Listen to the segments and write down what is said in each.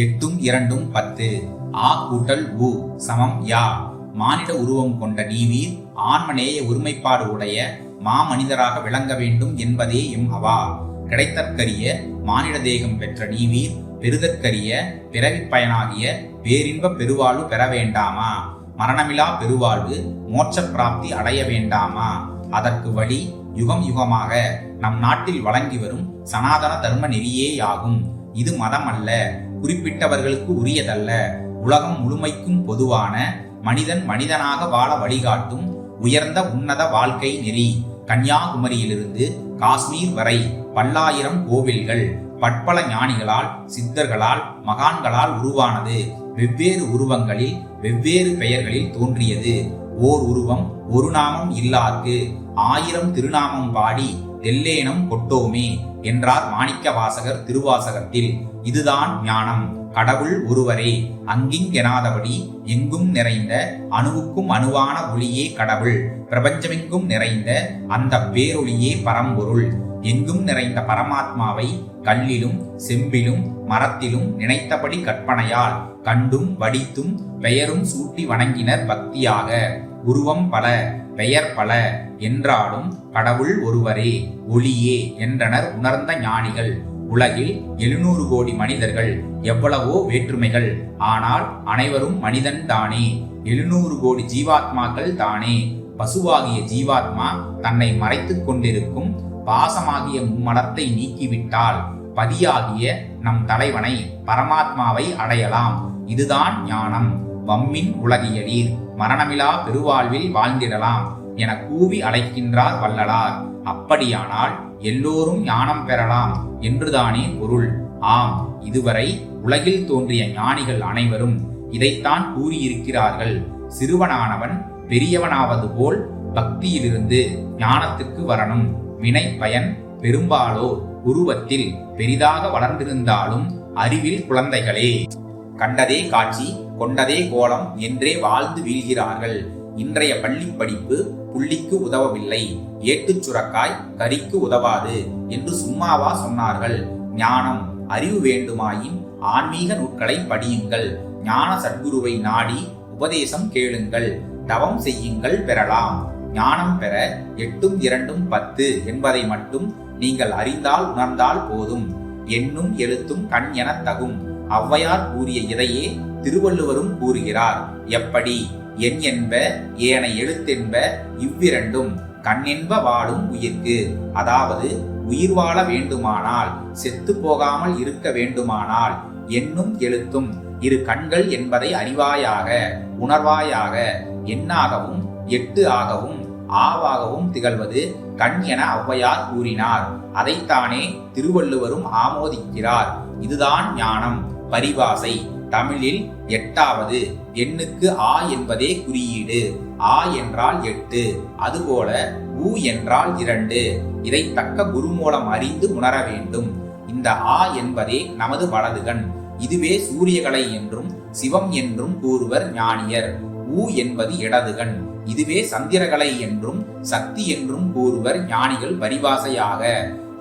எட்டும் இரண்டும் பத்து. ஆ கூட்டல் உ சமம் யா. மானிட உருவம் கொண்ட நீவீர் ஆன்மநேய ஒருமைப்பாடு உடைய மாமனிதராக விளங்க வேண்டும் என்பதே எம் அவா. கிடைத்தற்கரிய மானிட தேகம் பெற்ற நீவீர் பெறுதற்கரிய பிறவி பயனாகிய பேரின்ப பெருவாழ்வு பெற வேண்டாமா? மரணமிலா பெருவாழ்வு மோட்ச பிராப்தி அடைய வேண்டாமா? அதற்கு வழி யுகம் யுகமாக நம் நாட்டில் வழங்கி வரும் சனாதன தர்ம நெறியேயாகும். இது மதம் அல்ல குறிப்பிட்டவர்களுக்கு உரியதல்ல. உலகம் முழுமைக்கும் பொதுவான மனிதன் மனிதனாக வாழ வழிகாட்டும் உயர்ந்த உன்னத வாழ்க்கை நெறி. கன்னியாகுமரியிலிருந்து காஷ்மீர் வரை பல்லாயிரம் கோவில்கள் பட்பல ஞானிகளால் சித்தர்களால் மகான்களால் உருவானது. வெவ்வேறு உருவங்களில் வெவ்வேறு பெயர்களில் தோன்றியது. ஓர் உருவம் ஒரு நாமம் இல்லார்க்கு. ஆயிரம் திருநாமம் பாடி தெல்லேனம் கொட்டோமே என்றார் மாணிக்க வாசகர் திருவாசகத்தில். இதுதான் ஞானம். கடவுள் ஒருவரே அங்கிங்கெனாதபடி எங்கும் நிறைந்த அணுவுக்கும் அணுவான ஒளியே கடவுள். பிரபஞ்சமெங்கும் நிறைந்த அந்த பேரொளியே பரம்பொருள். எங்கும் நிறைந்த பரமாத்மாவை கல்லிலும் செம்பிலும் மரத்திலும் நினைத்தபடி கற்பனையால் கண்டும் வடித்தும் பெயரும் சூட்டி வணங்கினர் பக்தியாக. உருவம் பல பெயர் பல என்றாலும் கடவுள் ஒருவரே ஒளியே என்றனர் உணர்ந்த ஞானிகள். உலகில் எழுநூறு கோடி மனிதர்கள் எவ்வளவோ வேற்றுமைகள். ஆனால் அனைவரும் மனிதன் தானே எழுநூறு கோடி ஜீவாத்மாக்கள் தானே. பசுவாகிய ஜீவாத்மா தன்னை மறைத்துக் கொண்டிருக்கும் பாசமாகிய மும்மலத்தை நீக்கிவிட்டால் பதியாகிய நம் தலைவனை பரமாத்மாவை அடையலாம். இதுதான் ஞானம். வம்மின் உலகியலீர் மரணமிலா பெருவாழ்வில் வாழ்ந்திடலாம் என கூவி அழைக்கின்றார் வள்ளலார். அப்படியானால் எல்லோரும் ஞானம் பெறலாம் என்றுதானே பொருள். ஆம் இதுவரை உலகில் தோன்றிய ஞானிகள் அனைவரும் இதைத்தான் கூறியிருக்கிறார்கள். சிறுவனானவன் பெரியவனாவது போல் பக்தியிலிருந்து ஞானத்துக்கு வரணும். வினை பயன் பெரும்பாலோ உருவத்தில் பெரிதாக வளர்ந்திருந்தாலும் அறிவில் குழந்தைகளே. கண்டதே காட்சி கொண்டதே கோலம் என்றே வாழ்ந்து வீழ்கிறார்கள். இன்றைய பள்ளி படிப்பு புள்ளிக்கு உதவவில்லை. ஏட்டுச் சுரக்காய் கறிக்கு உதவாது என்று சும்மாவா சொன்னார்கள். ஞானம் அறிவு வேண்டுமாயின் ஆன்மீக நூட்களை படியுங்கள். ஞான சத்குருவை நாடி உபதேசம் கேளுங்கள். தவம் செய்யுங்கள் பெறலாம். ஞானம் பெற எட்டும் இரண்டும் பத்து என்பதை மட்டும் நீங்கள் அறிந்தால் உணர்ந்தால் போதும். எண்ணும் எழுத்தும் கண் எனத் தகும். ஔவையார் கூறிய இதையே திருவள்ளுவரும் கூறுகிறார். எப்படி? எண் என்ப ஏன எழுத்தென்ப இவ்விரண்டும் கண்ணென்ப வாழும் உயிர்க்கு. அதாவது உயிர் வாழ வேண்டுமானால் செத்து போகாமல் இருக்க வேண்டுமானால் எண்ணும் எழுத்தும் இரு கண்கள் என்பதை அறிவாயாக உணர்வாயாக எண்ணாகவும் எட்டு ஆகவும் ஆவாகவும் திகழ்வது கண் என ஔவையார் கூறினார். அதைத்தானே திருவள்ளுவரும் ஆமோதிக்கிறார். இதுதான் ஞானம். பரிபாசை தமிழில் எட்டாவது எண்ணுக்கு ஆ என்பதே குறியீடு. ஆ என்றால் எட்டு அதுபோல ஊ என்றால் இரண்டு. இதை தக்க குரு மூலம் அறிந்து உணர வேண்டும். இந்த ஆ என்பதே நமது வலதுகண். இதுவே சூரியகலை என்றும் சிவம் என்றும் கூறுவர் ஞானியர். ஊ என்பது இடதுகண். இதுவே சந்திரகலை என்றும் சக்தி என்றும் கூறுவர் ஞானிகள் பரிபாசையாக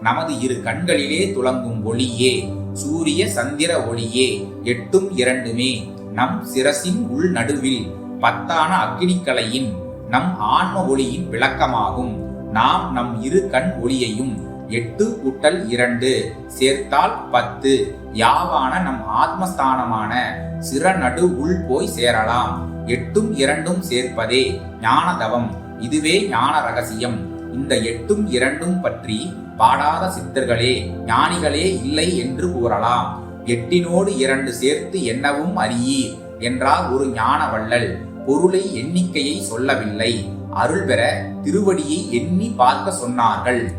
நமது இரு கண்களிலே துளங்கும் ஒளியே. சூரிய சந்திர ஒளியே எட்டும் இரண்டுமே. நம் சிரசின் உள் நடுவில் பத்தான அக்னிக்கலையின் நம் ஆன்ம ஒளியின் விளக்கமாகும். நாம் நம் இரு கண் ஒளியையும் எட்டு கூட்டல் இரண்டு சேர்த்தால் பத்து. யாவான நம் ஆத்மஸ்தானமான சிறநடு உள் போய் சேரலாம். எட்டும் இரண்டும் சேர்ப்பதே ஞானதவம். இதுவே ஞான ரகசியம். இந்த எட்டும் இரண்டும் பற்றி பாடாத சித்தர்களே ஞானிகளே இல்லை என்று கூறலாம். எட்டினோடு இரண்டு சேர்த்து என்னவும் அறியீர் என்றார் ஒரு ஞான வள்ளல் பொருளை எண்ணிக்கையை சொல்லவில்லை. அருள் பெற திருவடியை எண்ணி பார்க்க சொன்னார்கள்.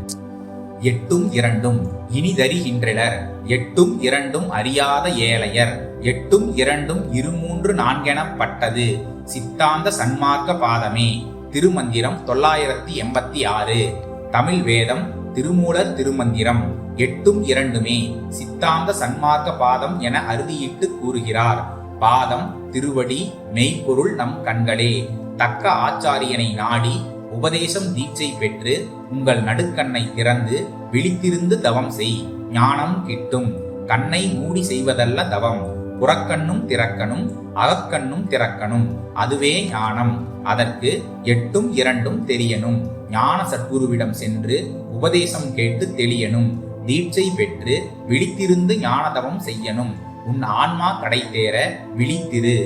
எட்டும் இரண்டும் இனிதறிகின்றனர். எட்டும் இரண்டும் அறியாத ஏழையர். எட்டும் இரண்டும் இருமூன்று நான்கெனப்பட்டது. சித்தாந்த சன்மார்க்க பாதமே. திருமந்திரம் தொள்ளாயிரத்தி எண்பத்தி ஆறு. தமிழ் வேதம் திருமூலர் திருமந்திரம். எட்டும் இரண்டுமே சித்தாந்த சன்மார்க்க பாதம் என அறுதியிட்டு கூறுகிறார். பாதம் திருவடி மெய்ப்பொருள் நம் கண்களே. தக்க ஆச்சாரியனை நாடி உபதேசம் தீட்சை பெற்று உங்கள் நடுக்கண்ணை திறந்து விழித்திருந்து தவம் செய். ஞானம் கிட்டும். கண்ணை மூடி செய்வதல்ல தவம். புறக்கண்ணும் திறக்கணும் அகக்கண்ணும் திறக்கணும். அதுவே ஞானம். அதற்கு எட்டும் இரண்டும் தெரியணும். ஞான சத்குருவிடம் சென்று உபதேசம் கேட்டு தெளியணும். தீட்சை பெற்று விழித்திருந்து ஞானதவம் செய்யணும். உன் ஆன்மா கடை தேர விழித்திரு.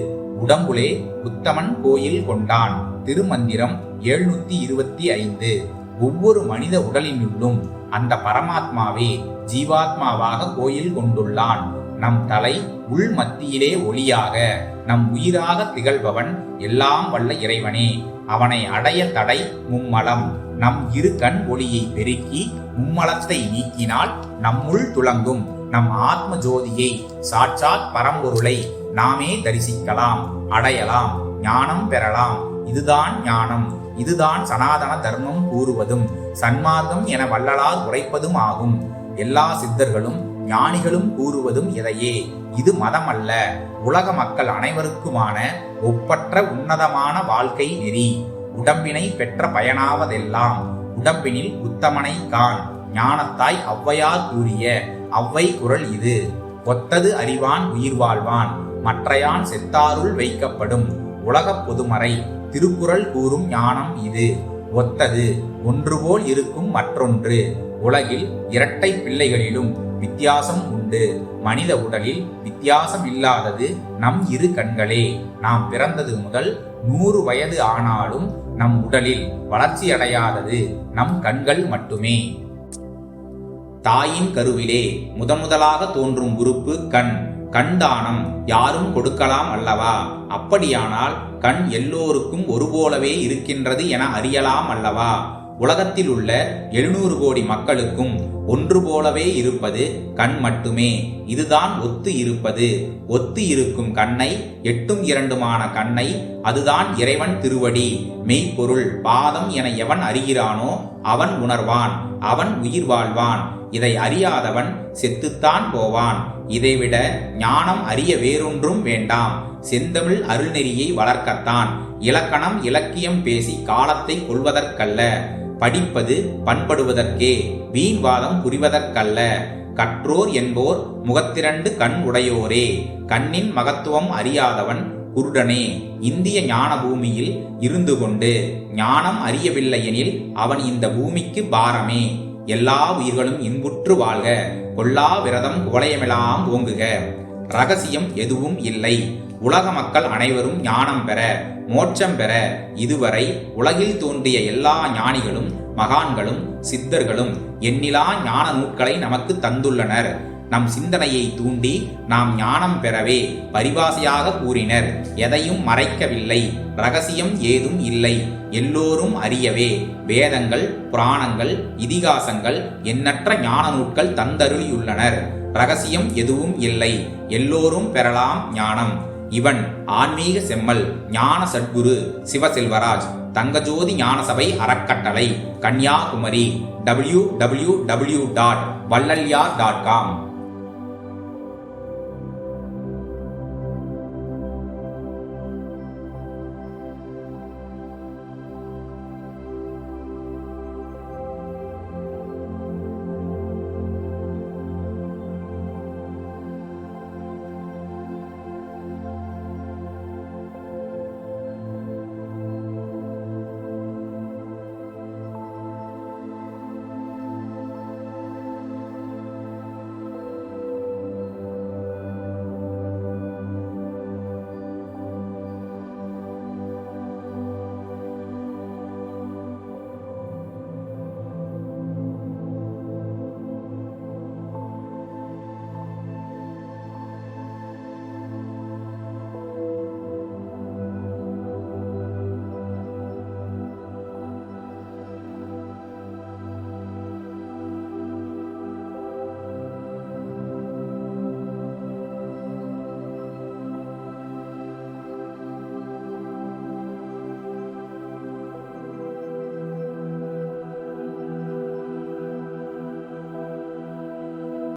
உடம்புலே உத்தமன் கோயில் கொண்டான். திருமந்திரம் எழுநூத்தி இருபத்தி ஐந்து. ஒவ்வொரு மனித உடலினுள்ளும் அந்த பரமாத்மாவே ஜீவாத்மாவாக கோயில் கொண்டுள்ளான். நம் தலை உள் மத்தியிலே ஒளியாக. நம் உயிராக திகழ்பவன் எல்லாம் வல்ல இறைவனே. அவனை அடைய தடை மும்மலம். நம் இரு கண் ஒளியை பெருக்கி மும்மலத்தை நீக்கினால் நம்முள் துளங்கும். நம் ஆத்ம ஜோதியை சாட்சாத் பரம்பொருளை நாமே தரிசிக்கலாம் அடையலாம் ஞானம் பெறலாம். இதுதான் ஞானம். இதுதான் சனாதன தர்மம் கூறுவதும் சன்மார்க்கம் என வள்ளலால் உரைப்பதும் ஆகும். எல்லா சித்தர்களும் ஞானிகளும் கூறுவதும் இதையே இது மதம் அல்ல உலக மக்கள் அனைவருக்குமான ஒப்பற்ற உன்னதமான வாழ்க்கை நெறி. உடம்பினை பெற்ற பயனாவதெல்லாம் உடம்பினில் உத்தமனை காண். ஞானத்தாய் ஔவையார் கூறிய ஔவை குரல் இது. ஒத்தது அறிவான் உயிர் வாழ்வான். மற்றையான் செத்தாருள் வைக்கப்படும் உலகப் பொதுமறை. திருக்குறள் கூறும் ஞானம் இது. ஒத்தது ஒன்றுபோல் இருக்கும் மற்றொன்று. உலகில் இரட்டை பிள்ளைகளிலும் வித்தியாசம் உண்டு. மனித உடலில் வித்தியாசம் இல்லாதது நம் இரு கண்களே. நாம் பிறந்தது முதல் நூறு வயது ஆனாலும் நம் உடலில் வளர்ச்சியடையாதது நம் கண்கள் மட்டுமே. தாயின் கருவிலே முதன்முதலாக தோன்றும் உறுப்பு கண். கண் தானம் யாரும் கொடுக்கலாம் அல்லவா? அப்படியானால் கண் எல்லோருக்கும் ஒருபோலவே இருக்கின்றது என அறியலாம் அல்லவா? உலகத்தில் உள்ள எழுநூறு கோடி மக்களுக்கும் ஒன்று போலவே இருப்பது கண் மட்டுமே. இதுதான் ஒத்து இருப்பது. ஒத்து இருக்கும் கண்ணை எட்டும் இரண்டுமான கண்ணை அதுதான் இறைவன் திருவடி. மெய்ப்பொருள் பாதம் என எவன் அறிகிறானோ அவன் உணர்வான் அவன் உயிர் வாழ்வான். இதை அறியாதவன் செத்துத்தான் போவான். இதைவிட ஞானம் அறிய வேறொன்றும் வேண்டாம். செந்தமிழ் அருள்நெறியை வளர்க்கத்தான். இலக்கணம் இலக்கியம் பேசி காலத்தை கொள்வதற்கல்ல. படிப்பது பண்படுவதற்கே வீண்வாதம் புரிவதற்கல்ல. கற்றோர் என்போர் முகத்திரண்டு கண் உடையோரே. கண்ணின் மகத்துவம் அறியாதவன் குருடனே. இந்திய ஞான பூமியில் இருந்து கொண்டு ஞானம் அறியவில்லையெனில் அவன் இந்த பூமிக்கு பாரமே. எல்லா உயிர்களும் இன்புற்று வாழ்க. கொல்லா விரதம் குவளையமெல்லாம் ஓங்குக. ரகசியம் எதுவும் இல்லை. உலக மக்கள் அனைவரும் ஞானம் பெற மோட்சம் பெற இதுவரை உலகில் தோன்றிய எல்லா ஞானிகளும் மகான்களும் சித்தர்களும் எண்ணிலா ஞான நூட்களை நமக்கு தந்துள்ளனர். நம் சிந்தனையை தூண்டி நாம் ஞானம் பெறவே பரிபாசையாக கூறினர். எதையும் மறைக்கவில்லை. ரகசியம் ஏதும் இல்லை. எல்லோரும் அறியவே வேதங்கள் புராணங்கள் இதிகாசங்கள் எண்ணற்ற ஞான நூட்கள் தந்தருளியுள்ளனர். ரகசியம் எதுவும் இல்லை. எல்லோரும் பெறலாம் ஞானம். இவன் ஆன்மீக செம்மல் ஞான சத்குரு சிவசெல்வராஜ் தங்கஜோதி ஞானசபை அறக்கட்டளை Kanniyakumari W W W dot வல்லல்யா dot com.